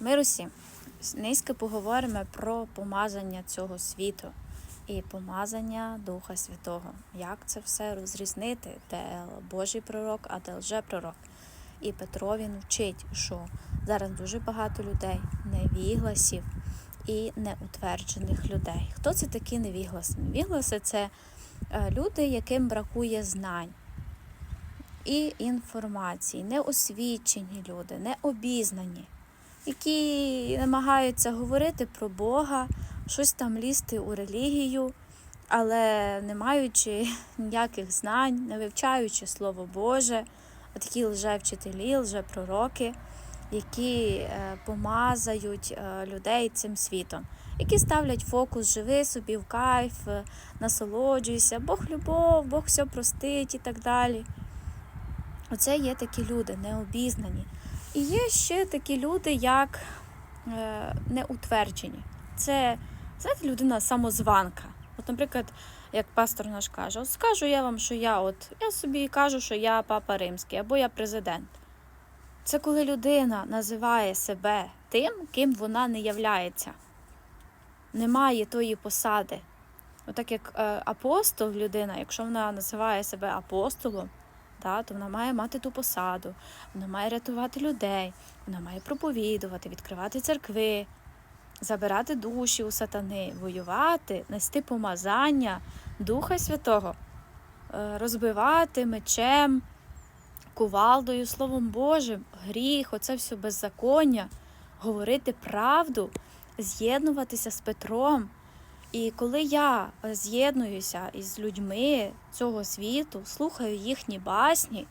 Мир усім. Низько поговоримо про помазання цього світу і помазання Духа Святого. Як це все розрізнити, де Божий пророк, а де лжепророк. І Петро він вчить, що зараз дуже багато людей, невігласів і неутверджених людей. Хто це такі невігласи? Невігласи це е, люди, яким бракує знань і інформації, неосвічені люди, необізнані, які намагаються говорити про Бога, щось там лізти у релігію, але не маючи ніяких знань, не вивчаючи Слово Боже, такі лжевчителі, лжепророки, які е, помазають е, людей цим світом, які ставлять фокус, живи собі в кайф, е, насолоджуйся, Бог любов, Бог все простить і так далі. Оце є такі люди, необізнані. І є ще такі люди, як е, неутверджені. Це, знаєте, людина самозванка. От, наприклад, як пастор наш каже, от скажу я вам, що я от я собі кажу, що я папа римський або я президент. Це коли людина називає себе тим, ким вона не являється. Немає тої посади. Отак як е, апостол людина, якщо вона називає себе апостолом, та, то вона має мати ту посаду, вона має рятувати людей, вона має проповідувати, відкривати церкви, забирати душі у сатани, воювати, нести помазання Духа Святого, е, розбивати мечем, кувалдою, Словом Божим, гріх, оце все беззаконня, говорити правду, з'єднуватися з Петром. І коли я е, з'єднуюся із людьми цього світу, слухаю їхні басні,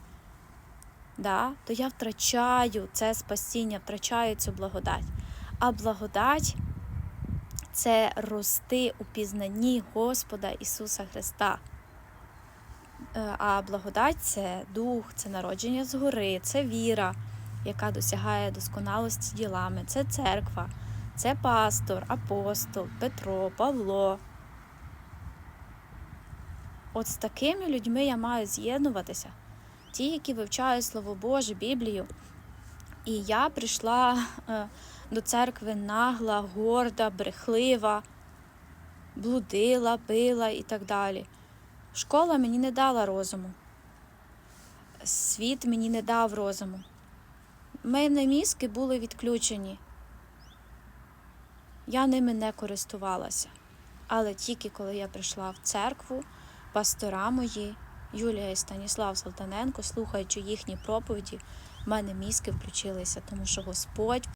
да, то я втрачаю це спасіння, втрачаю цю благодать. А благодать це рости у пізнанні Господа Ісуса Христа. Е, А благодать це дух, це народження згори, це віра, яка досягає досконалості ділами, це церква. Це пастор, апостол, Петро, Павло. От з такими людьми я маю з'єднуватися. Ті, які вивчають Слово Боже, Біблію. І я прийшла е, до церкви нагла, горда, брехлива, блудила, пила і так далі. Школа мені не дала розуму. Світ мені не дав розуму. Мене мізки були відключені. Я ними не користувалася. Але тільки коли я прийшла в церкву, пастора мої, Юлія і Станіслав Салтаненко, слухаючи їхні проповіді, в мене мізки включилися, тому що Господь